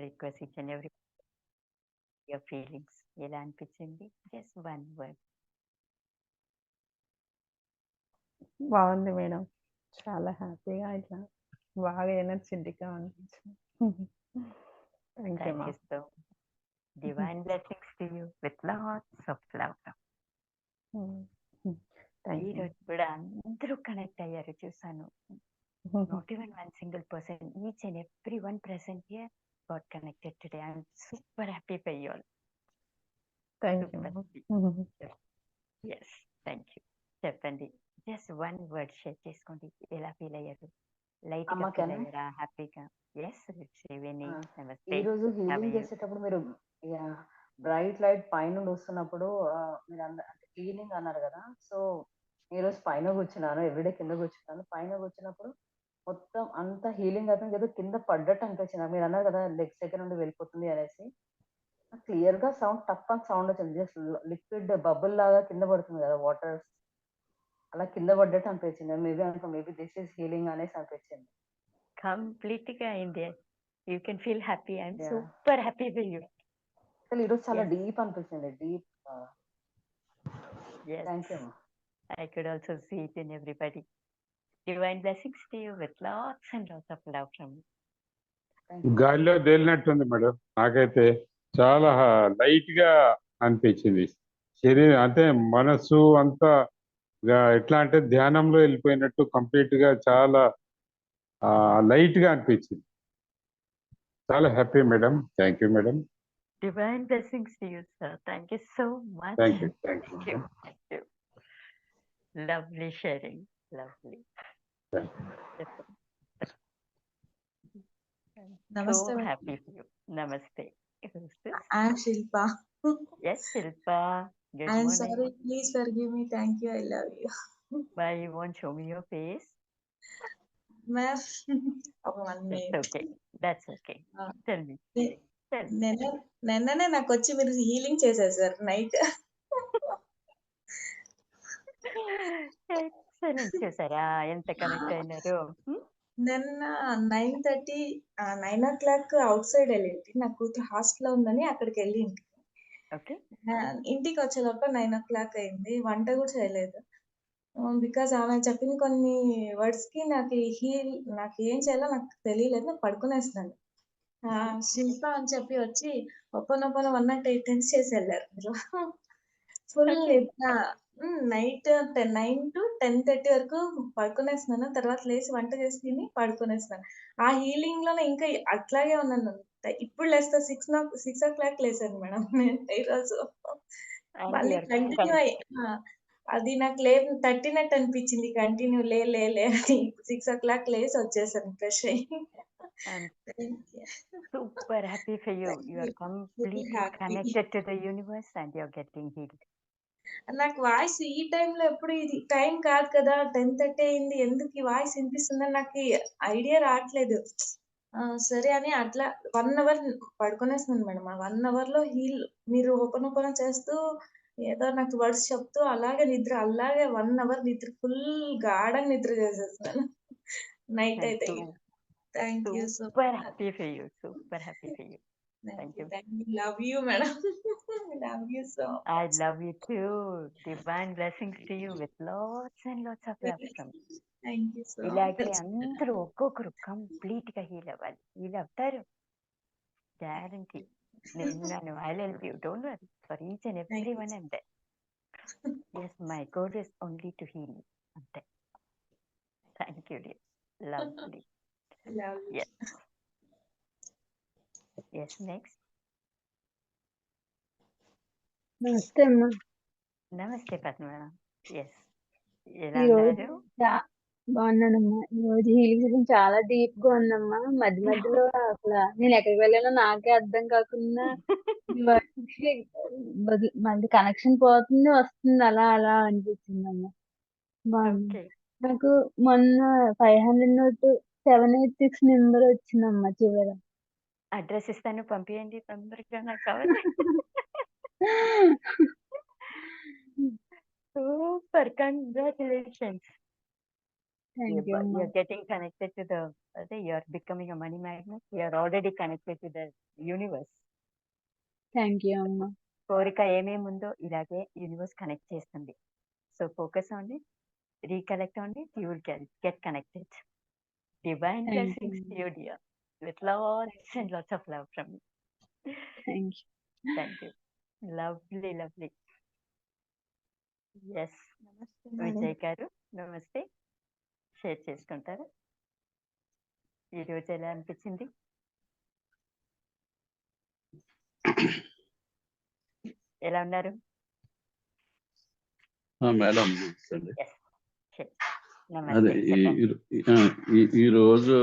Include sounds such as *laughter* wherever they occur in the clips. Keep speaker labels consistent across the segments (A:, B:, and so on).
A: Request each and every your feelings ఎలా అనిపించింది just one word
B: బాగుంది మేడం చాలా హ్యాపీగా ఇట్లా బాగా ఎనర్జెటిక్గా అనిపించింది thank
A: you so divine blessings to you with lots of love
B: thank
A: ఈ
B: యూ
A: రోజు కూడా అందరూ కనెక్ట్ అయ్యారు చూసాను not even one single person each and every one present here got connected today I'm super happy for you
B: all thank
A: you yes thank you చెప్పండి just one word share చేసుకోండి ఎలా feel అయ్యారు లైట్గా. హ్యాపీగా yes నమస్తే
C: ఈ రోజు healing
A: you?
C: చేసేటప్పుడు మీరు బ్రైట్ లైట్ పైన వస్తున్నప్పుడు మీరు అంద హీలింగ్ అన్నారు కదా. సో ఈ రోజు పైన కూర్చున్నాను ఎవ్రీడే కింద కూర్చున్నాను. పైన కూర్చున్నప్పుడు మొత్తం అంత హీలింగ్ అయితే ఏదో కింద పడ్డట్టు అనిపించింది. మీరు అన్నారు కదా లెగ్స్ దగ్గర నుండి వెళ్ళిపోతుంది అనేసి. క్లియర్గా సౌండ్ టప్ అని సౌండ్ వచ్చింది. జస్ట్ లిక్విడ్ బబుల్ లాగా కింద పడుతుంది కదా వాటర్ అలా కింద పడ్డట్టు అనిపించింది. మేబీ అనుకో మేబీ దిస్ ఈస్ హీలింగ్ అనేసి అనిపించింది.
A: కంప్లీట్గా అయింది you can feel happy
C: Yeah.
A: Super happy for you
C: అసలు ఈరోజు చాలా. డీప్ అనిపించింది. Deep thank you
A: I could also see it in everybody. Divine blessings with lots and lots of love from
D: గాల్లో దేలినట్టుంది మేడం. నాకైతే చాలా లైట్గా అనిపించింది. శరీరం అంటే మనసు అంతా ఎట్లా అంటే ధ్యానంలో వెళ్ళిపోయినట్టు కంప్లీట్గా చాలా లైట్గా అనిపించింది. చాలా happy madam. Thank you madam.
A: Divine blessings to you sir thank you so much thank you lovely sharing lovely Lovely sharing. Lovely.
D: Thank
E: Namaste,
A: So
E: ma'am.
A: happy for you. Namaste. Who's this?
E: I'm Shilpa.
A: Yes, Shilpa. Good
E: I'm
A: morning.
E: sorry. Please forgive me. Thank you. I love you.
A: Why you won't show me your face?
E: Ma'am, *laughs* ఒక one
A: It's
E: minute
A: okay. That's okay.
E: Ah.
A: Tell me.
E: Ne-
A: Tell me.
E: నిన్న నిన్ననే నాకు వచ్చి మీరు healing చేశారు sir night *laughs*
A: excellent చూసారా ఎంత connect అయినారు?
E: నిన్న nine thirty nine o'clock outside వెళ్ళింది నా కూతురు హాస్టల్లో ఉందని అక్కడికి వెళ్ళింది ఇంటికి వచ్చే లోపల నైన్ ఓ క్లాక్ అయింది. వంట కూడా చేయలేదు. బికాజ్ ఆమె చెప్పిన కొన్ని వర్డ్స్కి నాకు హీల్ నాకు ఏం చేయాలో నాకు తెలియలేదు. నాకు పడుకునేస్తున్నాను. శిల్ప అని చెప్పి వచ్చి ఒప్పన ఒప్పన వన్ నాట్ ఎయిట్ టెన్స్ చేసి వెళ్ళారు మీరు. Full
A: Okay.
E: Night ten nine to ten thirty వరకు పడుకునేస్తున్నాను. తర్వాత లేచి వంట చేసి తిని పడుకునేస్తున్నాను. ఆ హీలింగ్లోనే ఇంకా అట్లాగే ఉన్నాను. ఇప్పుడు లేస్తా సిక్స్ సిక్స్ ఓ క్లాక్ లేసాను మేడం. *laughs* నేను ఈరోజు మళ్ళీ కంటిన్యూ ఆ, అది నాకు లే తట్టినట్టు అనిపించింది. కంటిన్యూ లే లే లే అని సిక్స్ ఓ క్లాక్ లేసి వచ్చేసాను ఫ్రెష్ అయ్యి.
A: Super happy
E: for
A: you. You
E: you.
A: Completely
E: happy.
A: Connected to the universe and you are getting healed.
E: నాకు వాయిస్ ఈ టైంలో ఎప్పుడు ఇది టైం కాదు కదా టెన్ థర్టీ అయింది ఎందుకు ఈ వాయిస్ వినిపిస్తుందని నాకు ఐడియా రావట్లేదు. ఆ, సరే అని అట్లా వన్ అవర్ పడుకునేస్తున్నాను మేడం. ఆ వన్ అవర్లో హీల్ మీరు ఓపెన్ చేస్తూ ఏదో నాకు వర్డ్స్ చెప్తూ అలాగే నిద్ర అలాగే వన్ అవర్ నిద్ర ఫుల్ గాఢంగా నిద్ర చేసేస్తున్నాను. నైట్ అయితే thank you so
A: super happy for you super happy for you
E: thank.
A: You
E: thank you love you madam love you so
A: I love you too. Divine blessings to you with lots and lots of love from you.
E: Thank you so
A: ఇలాగే అందరూ ఒక్కొక్కరు కంప్లీట్గా heal అవ్వాలి heal అవుతారు guarantee నేను I help you don't worry for each and every one and yes my goal is only to heal అంతే thank you dear lovely
E: love you
A: yes yes next
F: నమస్తే అమ్మా
A: నమస్తే పద్మ ఎస్ ఎలా
F: ఈరోజు
A: ఉన్నారు?
F: చా- బాగున్నానమ్మా. ఈ రోజు హీలింగ్ సెషన్ చాలా డీప్గా ఉందమ్మా. మధ్య మధ్యలో అసలు నేను ఎక్కడికి వెళ్ళానో నాకే అర్థం కాకుండా *laughs* మళ్ళీ కనెక్షన్ పోతుంది వస్తుంది అలా అలా అనిపించిందమ్మా. బాగుంది నాకు మొన్న five hundred note seven eight six number వచ్చిందమ్మా చివర.
A: అడ్రస్ ఇస్తాను పంపించండి తొందరగా నాకు కావాలి. *laughs* you're,
F: యూ
A: bu-
F: అమ్మా
A: you're getting connected to the you're becoming a money magnet. You're already connected to the universe.
F: Thank you అమ్మా
A: కోరిక ఏమేమి ఉందో ఇలాగే యూనివర్స్ కనెక్ట్ చేస్తుంది so focus on it recollect on it you will get connected divine
F: Thank you.
A: Blessings to you dear with lots and lots of
F: love from
A: thank you thank you lovely
G: lovely yes
A: Vijay గారు నమస్తే. Share చేసుకుంటారా? ఈ రోజు ఎలా అనిపించింది? ఎలా ఉన్నారు?
H: Madam. అదే ఈ రోజు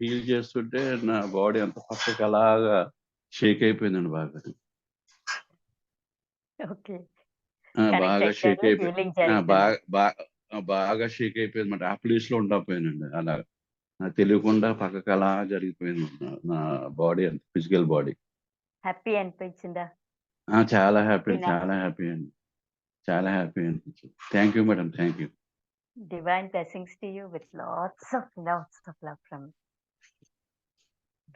H: హీల్ చేస్తుంటే నా బాడీ అంత పక్కకి అలాగా షేక్ అయిపోయిందండి బాగా. బాగా షేక్ అయిపోయింది బాగా షేక్ అయిపోయింది మాట ఆ ప్లేస్లో ఉండకపోయానండి. అలా తెలియకుండా పక్కకి అలా జరిగిపోయింది నా- బాడీ అంత ఫిజికల్ బాడీ
A: హ్యాపీ అనిపించిందా?
H: చాలా హ్యాపీ? చాలా హ్యాపీ అండి. చాలా హ్యాపీ అనిపించింది. Thank you madam thank you
A: divine blessings to you with lots of lots of love from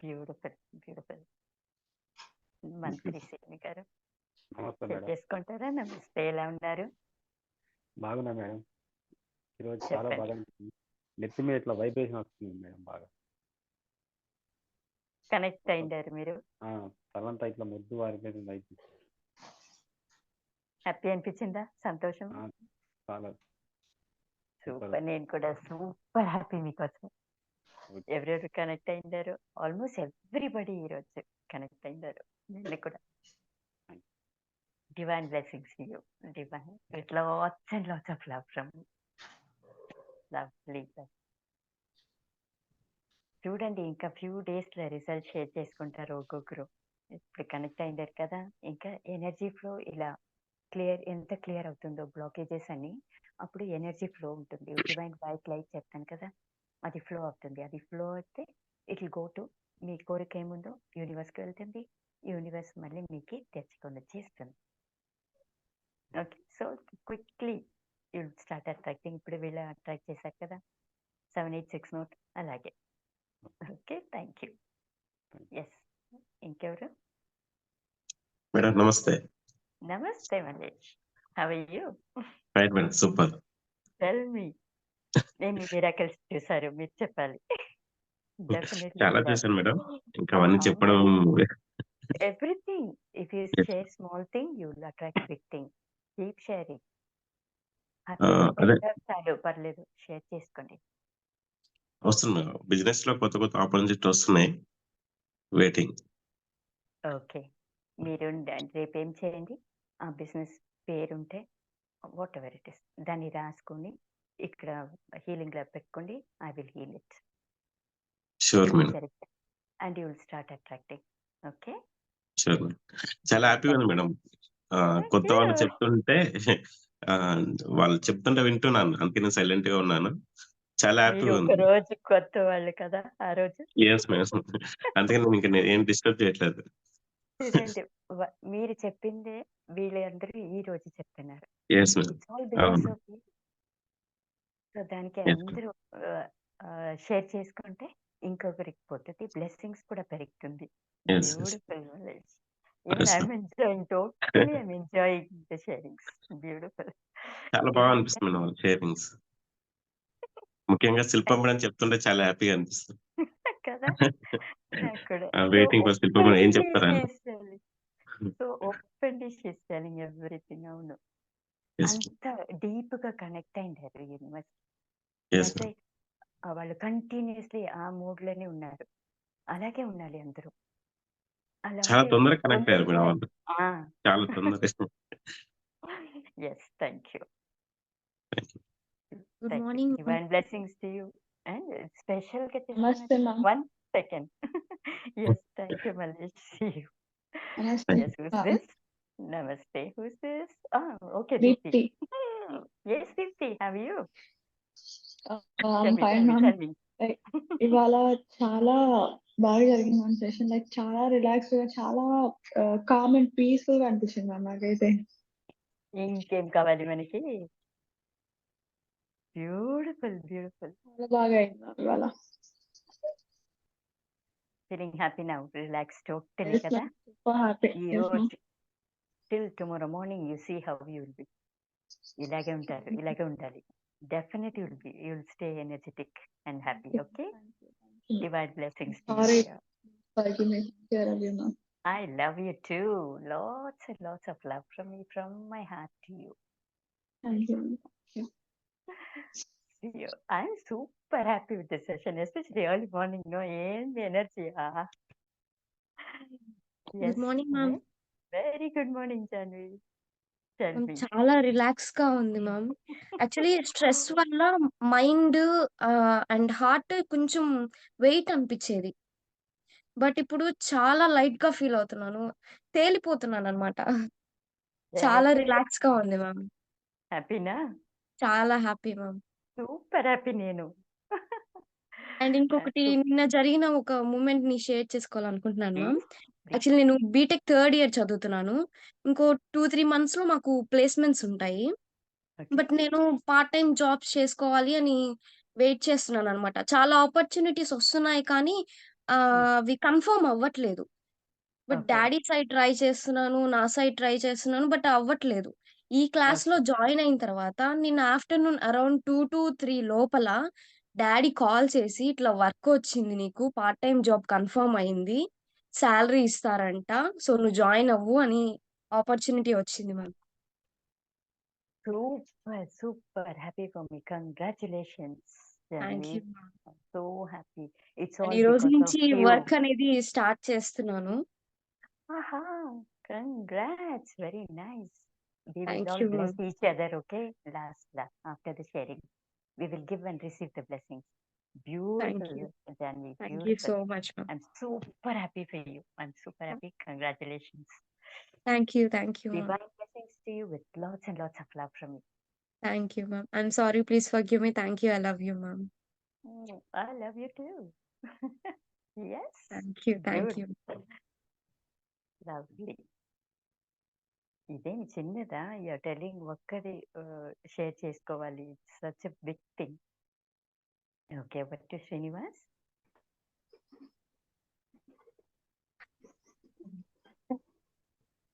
A: beautiful beautiful మంత్రి గారు.
I: నమస్తే మేడం.
A: చేసుకుంటారా? నమస్తే ఎలా ఉన్నారు?
I: బాగున్నా మేడం. ఈరోజు చాలా. బాగా నెత్తి మీద ఇట్లా వైబ్రేషన్ వస్తుంది మేడం బాగా.
A: కనెక్ట్ అయిండారు మీరు?
I: తలంతా ఇట్లా ముద్దు వారిపోయింది అయిపోయింది
A: హ్యాపీ అనిపించిందా? సంతోషం?
I: చాలా.
A: సూపర్. నేను కూడా సూపర్ హ్యాపీ మీకోసం. ఎవరెవరు కనెక్ట్ అయిందారు ఆల్మోస్ట్ ఎవ్రీబడి ఈరోజు కనెక్ట్ అయిందారు నేను కూడా. డివైన్ బ్లెస్సింగ్స్ యూ డివైన్ ఇట్లా lots and lots of love from lovely చూడండి ఇంకా ఫ్యూ డేస్లో రిజల్ట్ షేర్ చేసుకుంటారు ఒక్కొక్కరు ఇప్పుడు కనెక్ట్ అయిందారు కదా? ఇంకా ఎనర్జీ ఫ్లో ఇలా క్లియర్ ఎంత క్లియర్ అవుతుందో బ్లాకేజెస్ అని అప్పుడు ఎనర్జీ ఫ్లో ఉంటుంది. డివైన్ వైట్ లైట్ చెప్తాను కదా? అది ఫ్లో అవుతుంది. అది ఫ్లో అయితే ఇట్ విల్ గో టు మీ కోరిక ఏముందో యూనివర్స్కి వెళ్తుంది. యూనివర్స్ మళ్ళీ మీకు తెచ్చుకొని వచ్చేస్తుంది. Okay. So quickly you start attracting. ఇప్పుడు వీళ్ళు అట్రాక్ట్ చేశారు కదా? సెవెన్ ఎయిట్ సిక్స్ నోట్ అలాగే. Okay thank you. ఎస్ ఇంకెవరు?
J: మేడం నమస్తే.
A: నమస్తే Mallesh how you
J: right madam super.
A: Tell me నేను మిరాకల్స్ చూసారు మీరు చెప్పాలి.
J: చాలా చూసాను మేడం. ఇంకా అవన్నీ చెప్పడం
A: everything
J: if
A: you. Share small thing you will attract big thing keep
J: sharing.
A: చాలు పర్లేదు షేర్ చేసుకోండి.
J: వస్తుంది మేడం. బిజినెస్లో కొత్త కొత్త ఆపర్చునిటీ వస్తున్నాయి. వెయిటింగ్.
A: ఓకే. మీరు రేపు ఏం చేయండి? ఆ బిజినెస్ పేరుంటే వాట్ ఎవర్ ఇట్ ఇస్ దాన్ని రాసుకొని ఇక్కడ హీలింగ్లో పెట్టుకోండి I will heal it.
J: Sure madam.
A: And you will start attracting. Okay?
J: Sure madam. చాలా హ్యాపీగా మేడం. కొత్త వాళ్ళు చెప్తుంటే వాళ్ళు చెప్తుంటే వింటున్నాను అందుకే నేను సైలెంట్గా ఉన్నాను. చాలా హ్యాపీగా ఉంది.
A: రోజు కొత్త వాళ్ళు కదా ఆ రోజు?
J: ఎస్ మేడం అందుకే నేను ఇంకా ఏం డిస్టర్బ్ చేయట్లేదు.
A: చూడండి మీరు చెప్పిందే వీళ్ళందరూ ఈ రోజు చెప్తున్నారు. సో దానికి అందరూ షేర్ చేసుకుంటే ఇంకొకరికి పోతుంది. బ్లెస్సింగ్స్ కూడా పెరుగుతుంది. *laughs*
J: చాలా బాగా అనిపిస్తుంది మేడం ముఖ్యంగా శిల్పం మేడం చెప్తుంటే చాలా హ్యాపీగా అనిపిస్తుంది.
A: కదా?
J: వెయిటింగ్ ఫర్ శిల్పం ఏం చెప్తారని.
A: So open she's telling everything. అవును. అంత డీప్గా కనెక్ట్ యూనివర్స్. అంటే ఆ వాళ్ళు కంటిన్యూస్లీ ఆ మూడ్లోనే ఉన్నారు. అలాగే ఉండాలి అందరూ.
J: చాలా తొందరగా కనెక్ట్ అయ్యారు మేడం వాళ్ళు చాలా తొందరగా
A: yes thank
G: you good
A: morning divine blessings to you and స్పెషల్గా
G: నమస్తే ma'am
A: one second yes thank you Mallesh you
G: నమస్తే
A: Yes, who's this? Namaste. Who's this? Ah, okay,
G: Deepti
A: Deepti. Hmm. Yes, Deepti. How are you? Tell me,
G: fine
A: tell me,
G: ma'am
A: tell me.
G: ఇవాళ చాలా బాగా జరిగింది ma'am session like చాలా రిలాక్స్గా చాలా com and పీస్ఫుల్గా అనిపించింది మ్యామ్ నాకైతే.
A: ఇంకేం కావాలి మనకి? బ్యూటిఫుల్ బ్యూటిఫుల్
G: చాలా బాగా అయింది ఇవాళ.
A: Feeling happy now relax totally
G: Yes,
A: కదా?
G: ma'am. Super happy.
A: ఈ
G: Yes, ma'am.
A: రోజు till tomorrow morning you see how you will be ఇలాగే ఉంటారు ఇలాగే ఉండాలి. Definite you'll be you'll stay energetic and happy
G: okay
A: Divine blessings.
G: Sorry. You.
A: I love you too. Lots and lots of love from me, from my heart to you.
G: Thank you.
A: You. I'm super happy with this session, especially early morning. No, in the energy. Ah.
K: Yes. Good morning, Mom.
A: Very good morning, Janvi.
K: చాలా రిలాక్స్గా ఉంది ma'am actually stress *laughs* వల్ల mind and heart కొంచెం weight అనిపించేది but ఇప్పుడు చాలా లైట్గా feel అవుతున్నాను తేలిపోతున్నాను అనమాట చాలా. రిలాక్స్గా ఉంది మ్యామ్
A: na?
K: చాలా హ్యాపీ మ్యామ్
A: Super happy నేను.
K: అండ్ *laughs* ఇంకొకటి. నిన్న జరిగిన ఒక మూమెంట్ని షేర్ చేసుకోవాలనుకుంటున్నాను మ్యామ్. యాక్చువల్లీ నేను బీటెక్ థర్డ్ ఇయర్ చదువుతున్నాను ఇంకో టూ త్రీ మంత్స్లో మాకు ప్లేస్మెంట్స్ ఉంటాయి. బట్ నేను పార్ట్ టైం జాబ్స్ చేసుకోవాలి అని వెయిట్ చేస్తున్నాను అనమాట చాలా ఆపర్చునిటీస్ వస్తున్నాయి కానీ ఆ,
A: Mm.
K: అవి కన్ఫర్మ్ అవ్వట్లేదు బట్. డాడీ సైడ్ ట్రై చేస్తున్నాను నా సైడ్ ట్రై చేస్తున్నాను బట్ అవ్వట్లేదు ఈ
A: క్లాస్లో.
K: జాయిన్ అయిన తర్వాత నిన్న afternoon around two to three లోపల డాడీ కాల్ చేసి ఇట్లా వర్క్ వచ్చింది నీకు పార్ట్ టైం జాబ్ కన్ఫర్మ్ అయింది శాలరీ ఇస్తారంట. సో నువ్వు జాయిన్ అవ్వు అని ఆపర్చునిటీ వచ్చింది ma'am
A: super super. Happy for me. Congratulations so happy. It's
K: ఈ రోజు నుంచి వర్క్ అనేది స్టార్ట్ చేస్తున్నాను.
A: ఆహా! Congrats. Very nice. Last law after will give receive the blessings. Beautiful, Janvi.
K: You
A: Beautiful.
K: So much ma'am
A: I'm super happy for you. I'm super happy. Congratulations.
K: You thank you ma'am
A: Divine blessings to you with lots and lots of love from me.
K: Ma'am I'm sorry please forgive me thank you I love you ma'am
A: Mm, I love you too. yes.
K: Thank you thank
A: Good.
K: You
A: Lovely. ఇదేం చిన్నదా you're telling ఒక్కది share చేసుకోవాలి such a big thing okay but to Srinivas.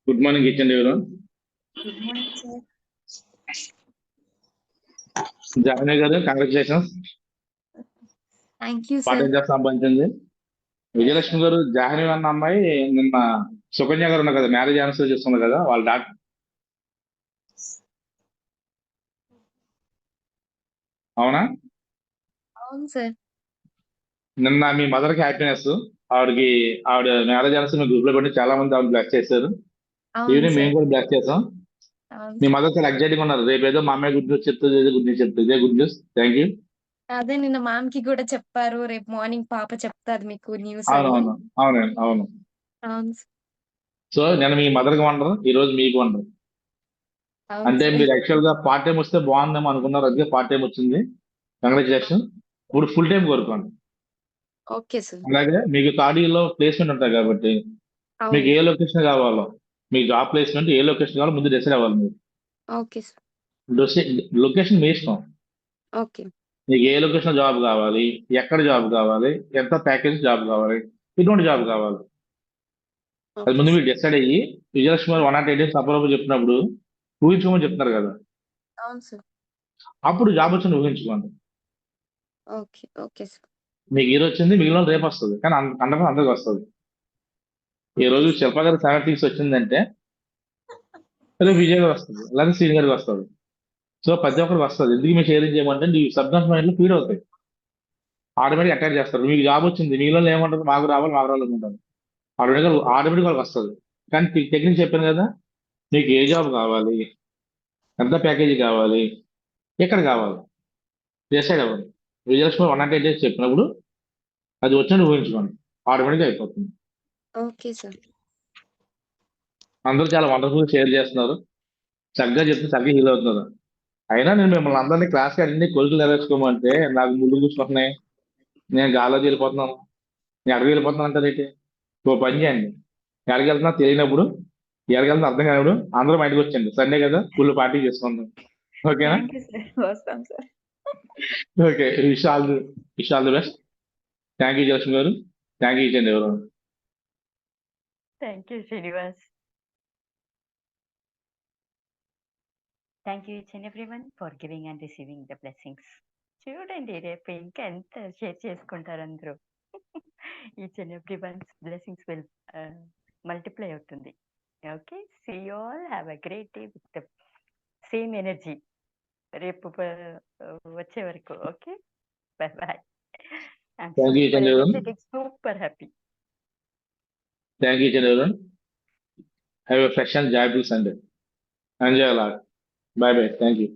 L: Good morning each and ఎవరు
E: good morning sir.
L: Jahnavi గారు congratulations
K: thank you
L: job సంపాదించింది. విజయలక్ష్మి గారు జాహ్నవి అన్న అమ్మాయి నిన్న సుకన్య గారు ఉన్నారు కదా మ్యారేజ్ ఆన్సర్ చేస్తున్నారు కదా వాళ్ళ డాక్టర్ అవునా?
K: అవును సార్.
L: నిన్న మీ మదర్కి హ్యాపీనెస్. ఆవిడకి ఆవిడ మ్యారేజ్ ఆన్సర్ మీ గ్రూప్లో పెట్టి చాలా మంది ఆవిడ బ్లాక్ చేశారు. ఈవినింగ్ మేము కూడా బ్లాక్ చేసాం మీ మదర్ చాలా ఎగ్జైటింగ్గా ఉన్నారు. రేపు ఏదో మా అమ్మాయి గుడ్ న్యూస్ చెప్తుంది ఏదో గుడ్ న్యూస్ చెప్తుంది ఇదే గుడ్ న్యూస్. Thank you.
K: అదే నిన్న మ్యామ్కి కూడా చెప్పారు. రేపు మార్నింగ్ పాప చెప్తాది మీకు న్యూస్
L: అవును అవును. అవును
K: అవును
L: సో నేను మీ మదర్కి వండరు ఈ రోజు మీకు వండరు అంటే మీరు యాక్చువల్గా పార్ట్ టైం వస్తే బాగుందేమో అనుకున్నారు. అందుకే పార్ట్ టైం వచ్చింది. కంగ్రాచులేషన్ ఇప్పుడు ఫుల్ టైం కోరుకోండి.
K: Okay sir.
L: అలాగే మీకు కార్డియోలో ప్లేస్మెంట్ ఉంటాయి కాబట్టి మీకు ఏ లొకేషన్ కావాలో మీ జాబ్ ప్లేస్మెంట్ ఏ లొకేషన్ కావాలో ముందు డిసైడ్ అవ్వాలి మీరు.
K: Okay sir.
L: లొకేషన్ మీ ఇష్టం.
K: ఓకే.
L: మీకు ఏ లొకేషన్ జాబ్ కావాలి ఎక్కడ జాబ్ కావాలి ఎంత ప్యాకేజ్ జాబ్ కావాలి ఎటువంటి జాబ్ కావాలి. అది ముందు మీరు డిసైడ్ అయ్యి విజయలక్ష్మి గారు వన్ నాట్ ఎయిట్ డేస్ చెప్పినప్పుడు ఊహించుకోమని చెప్తున్నారు కదా.
K: అవును సార్.
L: అప్పుడు జాబ్ వచ్చింది ఊహించుకోండి.
K: Okay okay sir.
L: మీకు ఈ రోజు వచ్చింది మిగిలిన రేపు వస్తుంది. కానీ అందరం అందరికి వస్తుంది. ఈ రోజు శిల్ప గారి సెవెన్ వచ్చిందంటే రేపు విజయ్ గారు వస్తుంది లేదా సీనియర్ గారికి వస్తుంది. సో ప్రతి ఒక్కరికి వస్తుంది. ఎందుకు మీరు షేరింగ్ చేయమంటే నీ సబ్జెక్ట్ మైండ్లో ఫీడ్ అవుతాయి. ఆటోమేటిక్ అటాక్ చేస్తారు. మీకు జాబ్ వచ్చింది మిగిలిన ఏమంటారు మాకు రావాలి మాకు రావాలి అనుకుంటారు. ఆటోమేటిక్ ఆటోమేటిక్ వాళ్ళకి వస్తుంది. కానీ టెక్నిక్ చెప్పాను కదా మీకు ఏ జాబ్ కావాలి ఎంత ప్యాకేజీ కావాలి ఎక్కడ కావాలి? డిసైడ్ అవ్వండి. Vijayalakshmi one nought eight days చెప్పినప్పుడు అది వచ్చినట్టు ఊహించుకోండి. ఆటోమేటిక్గా అయిపోతుంది.
K: Okay sir.
L: అందరూ చాలా వండర్ఫుల్ షేర్ చేస్తున్నారు. చక్కగా చెప్తే చక్కగా హీల్ అవుతున్నారు. అయినా నేను మిమ్మల్ని అందరినీ క్లాస్కి అన్ని కొలుకులు నెరవేర్చుకోమంటే నాకు ముళ్ళు కూర్చుకుంటున్నాయి నేను గాలోకి వెళ్ళిపోతున్నాను. నేను ఎక్కడికి వెళ్ళిపోతున్నాను అంటే ఏంటి? ఓ పని చేయండి. ఎక్కడికి వెళ్తున్నా తెలియనప్పుడు ఎక్కడికి వెళ్తున్నా అర్థం కానప్పుడు అందరూ బయటకు వచ్చండి సండే కదా ఫుల్ పార్టీ చేసుకుందాం. ఓకేనా? Okay wish all the wish all the best. Thank you జలక్ష్మి గారు. థ్యాంక్ యూ ఇచ్చండి ఎవరు
A: thank you Srinivas thank you each everyone for giving and receiving the blessings చూడండి రేపు ఇంకా ఎంత షేర్ చేసుకుంటారు అందరూ. Each and every one's blessings will multiply అవుతుంది. Okay see all have a great day with the same energy రేపు ప- వచ్చే వరకు okay bye bye
L: Thank you, Chandravan.
A: Super happy
L: thank you ఇచ్చండి ఎవరు have a fresh and joyful Sunday enjoy lot bye bye thank you